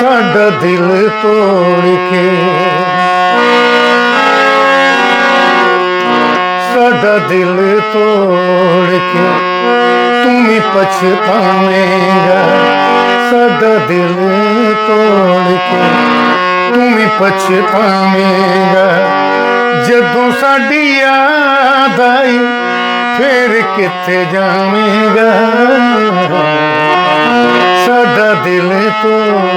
ਸਾਡਾ ਦਿਲ ਤੋੜ ਕੇ ਸਾਡਾ ਦਿਲ ਤੋੜ ਕੇ ਤੂੰ ਵੀ ਪਛਤਾਵੇਂਗਾ ਸਾਡਾ ਦਿਲ ਤੋੜ ਕੇ ਤੂੰ ਵੀ ਪਛਤਾਵੇਂਗਾ ਜਦੋਂ ਸਾਡੀ ਯਾਦ ਆਈ, ਫੇਰ ਕਿੱਥੇ ਜਾਵੇਂਗਾ? ਸਾਡਾ ਦਿਲ ਤੋੜ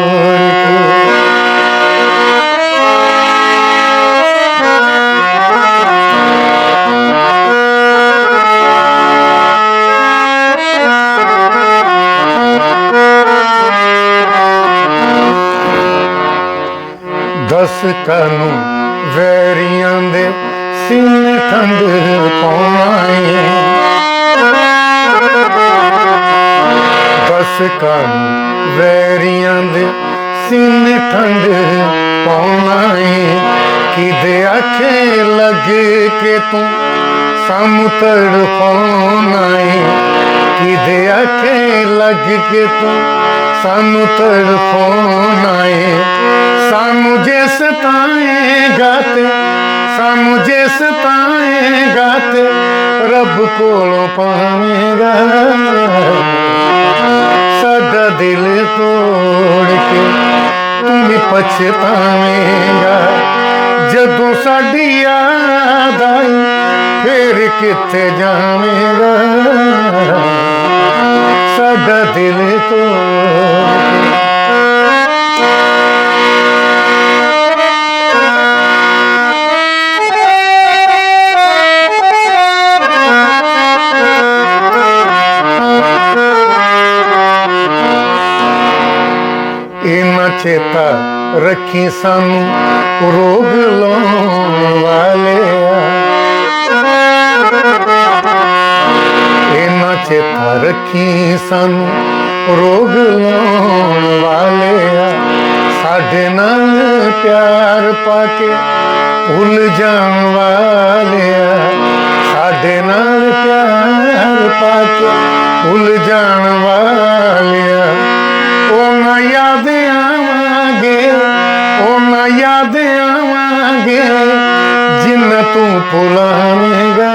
ਦਸ ਕਾਨੂੰ ਵੈਰੀਆਂ ਦੇ ਸੀਨੇ ਠੰਡ ਪਾਉਣਾਏ। ਬਸ ਕਾਨੂੰ ਵੈਰੀਆਂ ਦੇ ਸੀਨੇ ਠੰਡ ਪਾਉਣਾਏ। ਕਿਦੇ ਆਖੇ ਲੱਗ ਕੇ ਤੂੰ ਸਾਨੂੰ ਤੜਫਾਉਣਾਏ? ਕਿਦੇ ਆਖੇ ਲੱਗ ਕੇ ਤੂੰ ਸਾਨੂੰ ਤੜਫਾਉਣਾਏ ਸਾਨੂੰ ਜੇ ਸਤਾਏਗਾ ਤੇ ਸਾਨੂੰ ਜੇ ਸਤਾਏਗਾ ਤੇ ਰੱਬ ਕੋਲੋਂ ਪਾਵੇਂਗਾ ਸਾਡਾ ਦਿਲ ਤੋੜ ਕੇ ਤੂੰ ਵੀ ਪਛਤਾਵੇਂਗਾ ਜਦੋਂ ਸਾਡੀ ਯਾਦ ਆਈ ਫੇਰ ਕਿੱਥੇ ਜਾਵੇਂਗਾ ਸਾਡਾ ਦਿਲ ਤੋੜ ਇਨਾ ਚੇਤਾ ਰੱਖੀ ਸਾਨੂੰ ਰੋਗ ਲਾਉਣ ਵਾਲਿਆ ਰੱਖੀ ਸਾਨੂੰ ਰੋਗ ਲਾਉਣ ਵਾਲਿਆ। ਸਾਡੇ ਨਾਲ ਪਿਆਰ ਪਾ ਕੇ ਭੁੱਲ ਜਾਣ ਵਾਲਿਆ। ਸਾਡੇ ਨਾਲ ਪਿਆਰ ਪਾ ਕੇ ਭੁੱਲ ਜਾਣ ਵਾਲਿਆ। ਉਹ ਨਾ ਯਾਦ ਆਵਾਂਗੇ, ਉਹ ਨਾ ਯਾਦ ਆਵਾਂਗੇ, ਜਿੰਨਾ ਤੂੰ ਭੁਲਾਵੇਂਗਾ।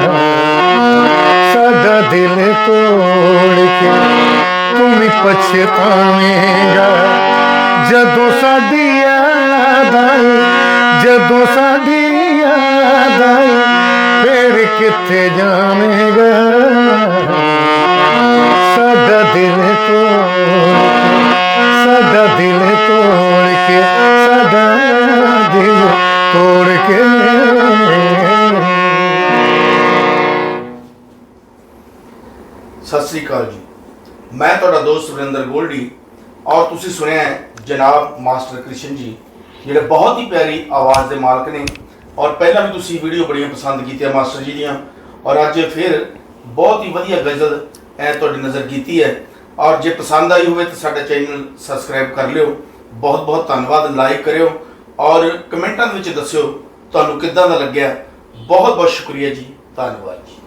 ਸਾਡਾ ਦਿਲ ਤੋੜ ਕੇ ਤੂੰ ਵੀ ਪਛਤਾਵੇਂਗਾ ਜਦੋਂ ਸਾਡੀ ਯਾਦ ਆਈ, ਜਦੋਂ ਸਾਡੀ ਯਾਦ ਆਈ, ਫੇਰ ਕਿੱਥੇ ਜਾਵੇਂਗਾ? ਸਾਡਾ ਦਿਲ ਤੋੜ ਕੇ ਸਾਡਾ ਦਿਲ ਤੋੜ ਕੇ ਸਾਡਾ ਦਿਲ ਤੋੜ ਕੇ ਸਤਿ ਸ੍ਰੀ ਅਕਾਲ ਜੀ। ਮੈਂ ਤੁਹਾਡਾ ਦੋਸਤ ਵਰਿੰਦਰ ਗੋਲਡੀ ਔਰ ਤੁਸੀਂ ਸੁਣਿਆ ਹੈ ਜਨਾਬ ਮਾਸਟਰ ਕ੍ਰਿਸ਼ਨ ਜੀ, ਜਿਹੜੇ ਬਹੁਤ ਹੀ ਪਿਆਰੀ ਆਵਾਜ਼ ਦੇ ਮਾਲਕ ਨੇ ਔਰ ਪਹਿਲਾਂ ਵੀ ਤੁਸੀਂ ਵੀਡੀਓ ਬੜੀਆਂ ਪਸੰਦ ਕੀਤੀਆਂ ਮਾਸਟਰ ਜੀ ਦੀਆਂ ਔਰ ਅੱਜ ਫਿਰ ਬਹੁਤ ਹੀ ਵਧੀਆ ਗਜ਼ਲ ਐ ਤੁਹਾਡੀ ਨਜ਼ਰ ਕੀਤੀ ਹੈ ਔਰ ਜੇ ਪਸੰਦ ਆਈ ਹੋਵੇ ਤਾਂ ਸਾਡਾ ਚੈਨਲ ਸਬਸਕ੍ਰਾਈਬ ਕਰ ਲਿਓ। ਬਹੁਤ ਬਹੁਤ ਧੰਨਵਾਦ ਲਾਈਕ ਕਰਿਓ ਔਰ ਕਮੈਂਟਾਂ ਦੇ ਵਿੱਚ ਦੱਸਿਓ ਤੁਹਾਨੂੰ ਕਿੱਦਾਂ ਦਾ ਲੱਗਿਆ। ਬਹੁਤ ਬਹੁਤ ਸ਼ੁਕਰੀਆ ਜੀ, ਧੰਨਵਾਦ ਜੀ।